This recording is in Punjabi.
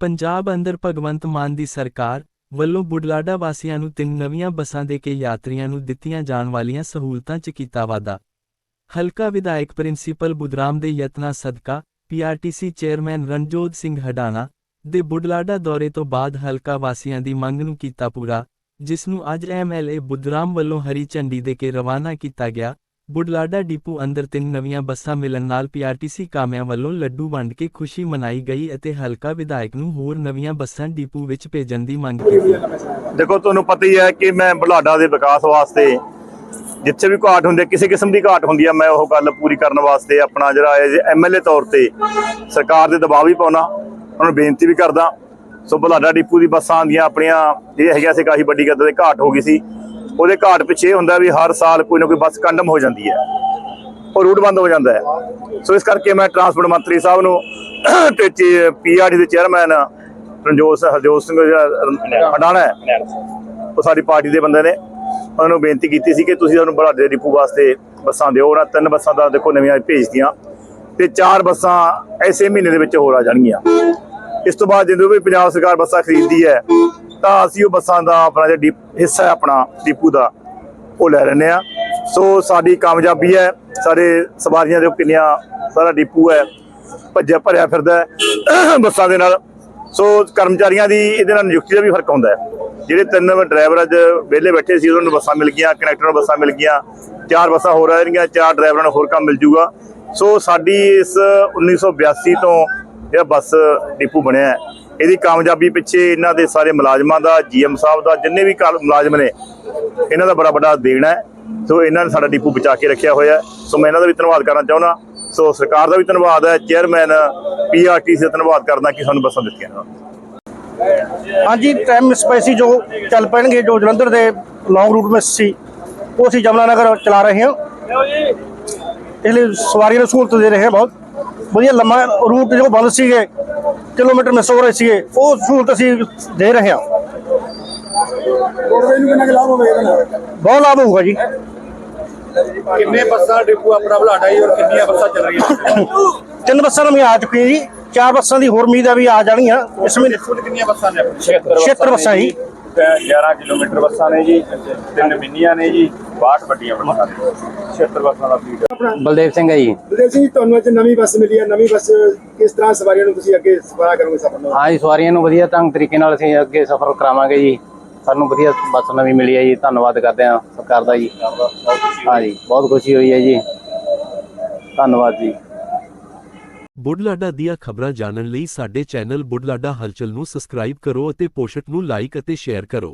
ਪੰਜਾਬ ਅੰਦਰ ਭਗਵੰਤ ਮਾਨ ਦੀ ਸਰਕਾਰ ਵੱਲੋਂ ਬੁਢਲਾਡਾ ਵਾਸੀਆਂ ਨੂੰ ਤਿੰਨ ਨਵੀਆਂ ਬੱਸਾਂ ਦੇ ਕੇ ਯਾਤਰੀਆਂ ਨੂੰ ਦਿੱਤੀਆਂ ਜਾਣ ਵਾਲੀਆਂ ਸਹੂਲਤਾਂ 'ਚ ਕੀਤਾ ਵਾਧਾ ਹਲਕਾ ਵਿਧਾਇਕ ਪ੍ਰਿੰਸੀਪਲ ਬੁਧਰਾਮ ਦੇ ਯਤਨਾਂ ਸਦਕਾ ਪੀਆਰਟੀਸੀ ਚੇਅਰਮੈਨ ਰਣਜੋਤ ਸਿੰਘ ਹਡਾਣਾ ਦੇ ਬੁਢਲਾਡਾ ਦੌਰੇ ਤੋਂ ਬਾਅਦ ਹਲਕਾ ਵਾਸੀਆਂ ਦੀ ਮੰਗ ਨੂੰ ਕੀਤਾ ਪੂਰਾ, ਜਿਸ ਨੂੰ ਅੱਜ ਐਮਐਲਏ ਬੁਧਰਾਮ ਵੱਲੋਂ ਹਰੀ ਝੰਡੀ ਦੇ ਕੇ ਰਵਾਨਾ ਕੀਤਾ ਗਿਆ। ਬੁਢਲਾਡਾ ਡਿਪੂ ਅੰਦਰ ਤਿੰਨ ਨਵੀਆਂ ਬੱਸਾਂ ਮਿਲਣ ਨਾਲ ਪੀਆਰਟੀਸੀ ਕਾਮਿਆਂ ਵੱਲੋਂ ਲੱਡੂ ਵੰਡ ਕੇ ਖੁਸ਼ੀ ਮਨਾਈ ਗਈ ਅਤੇ ਹਲਕਾ ਵਿਧਾਇਕ ਨੂੰ ਹੋਰ ਨਵੀਆਂ ਬੱਸਾਂ ਡਿਪੂ ਵਿੱਚ ਭੇਜਣ ਦੀ ਮੰਗ ਕੀਤੀ। ਦੇਖੋ, ਤੁਹਾਨੂੰ ਪਤਾ ਹੀ ਹੈ ਕਿ ਮੈਂ ਬੁਢਲਾਡਾ ਦੇ ਵਿਕਾਸ ਵਾਸਤੇ ਜਿੱਥੇ ਵੀ ਘਾਟ ਹੁੰਦੀ ਹੈ ਕਿਸੇ ਕਿਸਮ ਦੀ ਘਾਟ ਹੁੰਦੀ ਹੈ ਮੈਂ ਉਹ ਗੱਲ ਪੂਰੀ ਕਰਨ ਵਾਸਤੇ ਆਪਣਾ ਜਿਹੜਾ ਹੈ ਐਮਐਲਏ ਤੌਰ ਤੇ ਸਰਕਾਰ ਦੇ ਦਬਾਅ ਵੀ ਪਾਉਣਾ, ਉਹਨਾਂ ਨੂੰ ਬੇਨਤੀ ਵੀ ਕਰਦਾ। ਸੋ ਬੁਢਲਾਡਾ ਡਿਪੂ ਦੀ ਬੱਸਾਂ ਆਉਂਦੀਆਂ ਆਪਣੀਆਂ ਇਹ ਹੈਗਾ ਸੀ ਕਾਫੀ ਵੱਡੀ ਗੱਦ ਦੇ ਘਾਟ ਹੋ ਗਈ ਸੀ। ਉਹਦੇ ਘਾਟ ਪਿੱਛੇ ਇਹ ਹੁੰਦਾ ਵੀ ਹਰ ਸਾਲ ਕੋਈ ਨਾ ਕੋਈ ਬੱਸ ਕੰਡਮ ਹੋ ਜਾਂਦੀ ਹੈ ਉਹ ਰੂਟ ਬੰਦ ਹੋ ਜਾਂਦਾ ਹੈ। ਸੋ ਇਸ ਕਰਕੇ ਮੈਂ ਟਰਾਂਸਪੋਰਟ ਮੰਤਰੀ ਸਾਹਿਬ ਨੂੰ ਤੇ ਪੀਆਰਡੀ ਦੇ ਚੇਅਰਮੈਨ ਰਣਜੋਤ ਹਰਜੋਤ ਸਿੰਘ ਹੰਡਾਣਾ ਹੈ। ਉਹ ਸਾਡੀ ਪਾਰਟੀ ਦੇ ਬੰਦੇ ਨੇ। ਉਹਨਾਂ ਨੂੰ ਬੇਨਤੀ ਕੀਤੀ ਸੀ ਕਿ ਤੁਸੀਂ ਸਾਨੂੰ ਬੜਾਡੇ ਡਿਪੂ ਵਾਸਤੇ ਬੱਸਾਂ ਦਿਓ। ਉਹਨਾਂ ਤਿੰਨ ਬੱਸਾਂ ਦਾ ਦੇਖੋ ਨਵੀਆਂ ਭੇਜਤੀਆਂ। ਤੇ ਚਾਰ ਬੱਸਾਂ ਐਸੇ ਮਹੀਨੇ ਦੇ ਵਿੱਚ ਹੋਰ ਆ ਜਾਣਗੀਆਂ। ਇਸ ਤੋਂ ਬਾਅਦ ਜਦੋਂ ਵੀ ਪੰਜਾਬ ਸਰਕਾਰ ਬੱਸਾਂ ਖਰੀਦਦੀ ਹੈ ਤਾਂ ਅਸੀਂ ਉਹ ਬੱਸਾਂ ਦਾ ਆਪਣਾ ਜਿਹੜਾ ਡਿਪ- ਹਿੱਸਾ ਹੈ ਆਪਣਾ ਡਿਪੂ ਦਾ, ਉਹ ਲੈ ਲੈਂਦੇ ਆ ਸੋ ਸਾਡੀ ਕਾਮਯਾਬੀ ਹੈ, ਸਾਡੇ ਸਵਾਰੀਆਂ ਦੇ ਕਿੰਨੀਆਂ ਸਾਰਾ ਡਿਪੂ ਹੈ, ਭੱਜਿਆ ਭਰਿਆ ਫਿਰਦਾ ਬੱਸਾਂ ਦੇ ਨਾਲ। ਸੋ ਕਰਮਚਾਰੀਆਂ ਦੀ ਇਹਦੇ ਨਾਲ ਨਿਯੁਕਤੀ ਦਾ ਵੀ ਫ਼ਰਕ ਹੁੰਦਾ ਹੈ। ਜਿਹੜੇ ਤਿੰਨ ਡਰਾਈਵਰ ਅੱਜ ਵਿਹਲੇ ਬੈਠੇ ਸੀ, ਉਹਨਾਂ ਨੂੰ ਬੱਸਾਂ ਮਿਲ ਗਈਆਂ, ਕਨੈਕਟਰ ਨੂੰ ਬੱਸਾਂ ਮਿਲ ਗਈਆਂ, ਚਾਰ ਬੱਸਾਂ ਹੋਰ ਆ ਜਾਣਗੀਆਂ, ਚਾਰ ਡਰਾਈਵਰਾਂ ਨੂੰ ਹੋਰ ਕੰਮ ਮਿਲ ਜੂਗਾ ਸੋ ਸਾਡੀ ਇਸ 1982 ਤੋਂ ਜਿਹੜਾ ਬੱਸ ਡਿਪੂ ਬਣਿਆ ਹੈ। ਇਹਦੀ ਕਾਮਯਾਬੀ ਪਿੱਛੇ ਇਹਨਾਂ ਦੇ ਸਾਰੇ ਮੁਲਾਜ਼ਮਾਂ ਦਾ ਜੀਐਮ ਸਾਹਿਬ ਦਾ, ਜਿੰਨੇ ਵੀ ਕਾਲ- ਮੁਲਾਜ਼ਮ ਨੇ, ਇਹਨਾਂ ਦਾ ਬੜਾ ਵੱਡਾ ਦੇਣਾ ਹੈ। ਸੋ ਇਹਨਾਂ ਨੇ ਸਾਡਾ ਡਿਪੂ ਬਚਾ ਕੇ ਰੱਖਿਆ ਹੋਇਆ ਸੋ ਮੈਂ ਇਹਨਾਂ ਦਾ ਵੀ ਧੰਨਵਾਦ ਕਰਨਾ ਚਾਹੁੰਦਾ। ਸੋ ਸਰਕਾਰ ਦਾ ਵੀ ਧੰਨਵਾਦ ਹੈ। ਚੇਅਰਮੈਨ ਪੀਆਰਟੀਸੀ ਦਾ ਧੰਨਵਾਦ ਕਰਦਾ ਕਿ ਸਾਨੂੰ ਬੱਸਾਂ ਦਿੱਤੀਆਂ ਹਾਂਜੀ ਟਾਈਮ ਸਪੈਸੀ ਜੋ ਚੱਲ ਪੈਣਗੇ, ਜੋ ਜਲੰਧਰ ਦੇ ਲੌਂਗ ਰੂਟ ਵਿੱਚ ਸੀ, ਉਹ ਅਸੀਂ ਜਮਨਾ ਨਗਰ ਚਲਾ ਰਹੇ ਹਾਂ। ਇਸ ਲਈ ਸਵਾਰੀਆਂ ਨੂੰ ਸਹੂਲਤ ਦੇ ਰਹੇ ਹਾਂ ਬਹੁਤ। ਵਧੀਆ ਲੰਮਾ ਰੂਟ ਜੋ ਬੰਦ ਸੀਗੇ ਕਿਲੋਮੀਟਰ ਮਿਸ ਹੋ ਰਹੇ ਸੀਗੇ ਉਹ ਸਹੂਲਤ ਅਸੀਂ ਦੇ ਰਹੇ ਹਾਂ। ਰੋਡਵੇਜ਼ ਨੂੰ ਕਿੰਨਾ ਕੁ ਲਾਭ ਹੋਵੇਗਾ ਇਹਦੇ ਨਾਲ? ਬਹੁਤ ਲਾਭ ਹੋਊਗਾ ਜੀ। ਕਿੰਨੇ ਬੱਸਾਂ ਡਿਪੂ ਆਪਣਾ ਬੁਲਾਡਾ ਜੀ ਔਰ ਕਿੰਨੀਆਂ ਬੱਸਾਂ ਚੱਲ ਰਹੀਆਂ? ਤਿੰਨ ਬੱਸਾਂ ਨਵੀਆਂ ਆ ਚੁੱਕੀਆਂ ਜੀ ਚਾਰ ਬੱਸਾਂ ਦੀ ਹੋਰ ਉਮੀਦ ਆ ਵੀ ਆ ਜਾਣਗੀਆਂ ਇਸ ਮਹੀਨੇ। ਡਿਪੂ 'ਚ ਕਿੰਨੀਆਂ ਬੱਸਾਂ ਨੇ? 76 ਬੱਸਾਂ ਜੀ। 11 ਕਿਲੋਮੀਟਰ ਬੱਸਾਂ ਨੇ ਜੀ ਤਿੰਨ ਮਿੰਨੀਆਂ ਨੇ ਜੀ 62 ਵੱਡੀਆਂ ਬੱਸਾਂ ਨੇ। 76 ਬੱਸਾਂ ਦਾ ਫੀਡ ਬਲਦੇਵ ਸਿੰਘ ਹੈ ਜੀ। ਬਲਦੇਵ ਸਿੰਘ ਜੀ ਤੁਹਾਨੂੰ ਅੱਜ ਨਵੀਂ ਬੱਸ ਮਿਲੀ ਹੈ ਨਵੀਂ ਬੱਸ ਕਿਸ ਤਰ੍ਹਾਂ ਸਵਾਰੀਆਂ ਨੂੰ ਤੁਸੀਂ ਅੱਗੇ ਸਵਾਰਾ ਕਰੋਗੇ ਸਫਰ ਨੂੰ? ਹਾਂ ਜੀ ਸਵਾਰੀਆਂ ਨੂੰ ਵਧੀਆ ਢੰਗ ਤਰੀਕੇ ਨਾਲ ਅਸੀਂ ਅੱਗੇ ਸਫ਼ਰ ਕਰਾਵਾਂਗੇ ਜੀ। ਸਾਨੂੰ ਵਧੀਆ ਬੱਸ ਨਵੀਂ ਮਿਲੀ ਹੈ ਜੀ ਧੰਨਵਾਦ ਕਰਦੇ ਹਾਂ ਸਰਕਾਰ ਦਾ ਜੀ। ਹਾਂ ਜੀ ਬਹੁਤ ਖੁਸ਼ੀ ਹੋਈ ਹੈ ਜੀ। ਧੰਨਵਾਦ ਜੀ। ਬੁੱਢਲਾਡਾ ਦੀਆਂ ਖਬਰਾਂ ਜਾਣਨ ਲਈ ਸਾਡੇ ਚੈਨਲ ਬੁੱਢਲਾਡਾ ਹਲਚਲ ਨੂੰ ਸਬਸਕ੍ਰਾਈਬ ਕਰੋ ਅਤੇ ਪੋਸਟ ਨੂੰ ਲਾਈਕ ਅਤੇ ਸ਼ੇਅਰ ਕਰੋ।